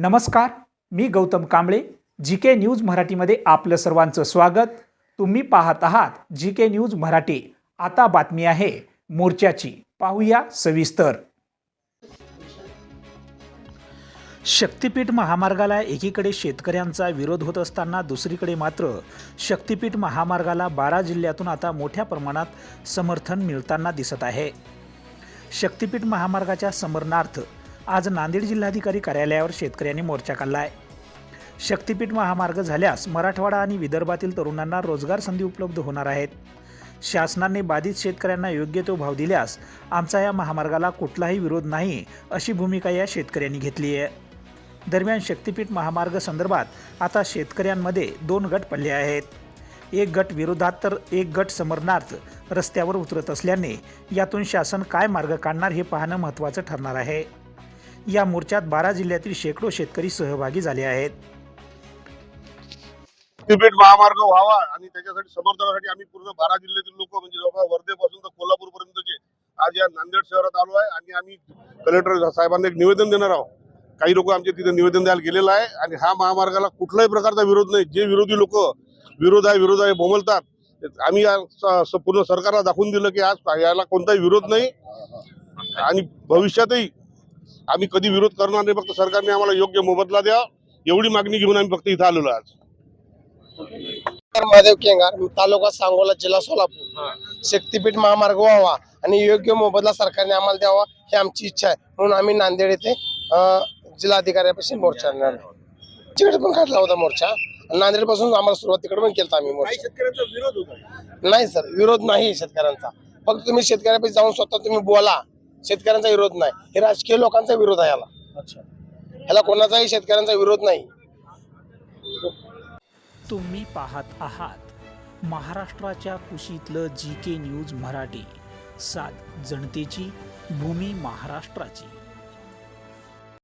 नमस्कार मी Gautam Kamble G K News मराठीमध्ये आपलं सर्वांचं स्वागत. तुम्ही पाहत आहात जी के न्यूज मराठी. आता बातमी आहे मोर्चाची. पाहूया सविस्तर. शक्तिपीठ महामार्गाला एकीकडे शेतकऱ्यांचा विरोध होत असताना दुसरीकडे मात्र शक्तिपीठ महामार्गाला बारा जिल्ह्यातून आता मोठ्या प्रमाणात समर्थन मिळताना दिसत आहे. शक्तिपीठ महामार्गाच्या समरणार्थ आज नांदेड जिल्हाधिकारी कार्यालयावर शेतकऱ्यांनी मोर्चा काढला आहे. शक्तिपीठ महामार्ग झाल्यास मराठवाडा आणि विदर्भातील तरुणांना रोजगार संधी उपलब्ध होणार आहेत. शासनाने बाधित शेतकऱ्यांना योग्य तो भाव दिल्यास आमचा या महामार्गाला कुठलाही विरोध नाही अशी भूमिका या शेतकऱ्यांनी घेतली आहे. दरम्यान शक्तिपीठ महामार्ग संदर्भात आता शेतकऱ्यांमध्ये दोन गट पडले आहेत. एक गट विरोधात तर एक गट समरणार्थ रस्त्यावर उतरत असल्याने यातून शासन काय मार्ग काढणार हे पाहणं महत्त्वाचं ठरणार आहे. या मोर्चात बारा जिल्ह्यातील शेकडो शेतकरी सहभागी झाले आहेत. तिबेट महामार्ग व्हावा आणि त्याच्यासाठी समर्थनासाठी आम्ही पूर्ण बारा जिल्ह्यातील लोक म्हणजे जवळपास वर्धेपासून तर कोल्हापूर पर्यंतचे आज या नांदेड शहरात आलो आहे आणि आम्ही कलेक्टर साहेबांना एक निवेदन देणार आहोत. काही लोक आमच्या तिथे निवेदन द्यायला गेलेलं आहे आणि हा महामार्गाला कुठलाही प्रकारचा विरोध नाही. जे विरोधी लोक विरोध आहे विरोध आहे बोमलतात आम्ही पूर्ण सरकारला दाखवून दिलं की आज याला कोणताही विरोध नाही. आणि भविष्यातही आम्ही कधी विरोध करणार नाही फक्त सरकारने आम्हाला योग्य मोबदला द्या. एवढी मागणी घेऊन आम्ही फक्त इथं आलेलो आज. महादेव केंगार तालुका सांगोला जिल्हा सोलापूर. शक्तीपीठ महामार्ग व्हावा आणि योग्य मोबदला सरकारने आम्हाला द्यावा ही आमची इच्छा आहे. म्हणून आम्ही नांदेड येथे अं, जिल्हाधिकाऱ्यापाशी मोर्चा. तिकडे पण काढला होता मोर्चा. नांदेडपासून आम्हाला सुरुवात तिकडे पण केलता आम्ही मोर्चा. शेतकऱ्यांचा विरोध होता. नाही सर विरोध नाही शेतकऱ्यांचा. फक्त तुम्ही शेतकऱ्यापाशी जाऊन स्वतः तुम्ही बोला. शेतकऱ्यांचा विरोध नाही. हे राजकीय लोकांचा विरोध आहे याला. याला कोणाचाही शेतकऱ्यांचा विरोध नाही. तुम्ही पाहत आहात महाराष्ट्राच्या कुशीतलं जी के न्यूज मराठी. सात जनतेची भूमी महाराष्ट्राची.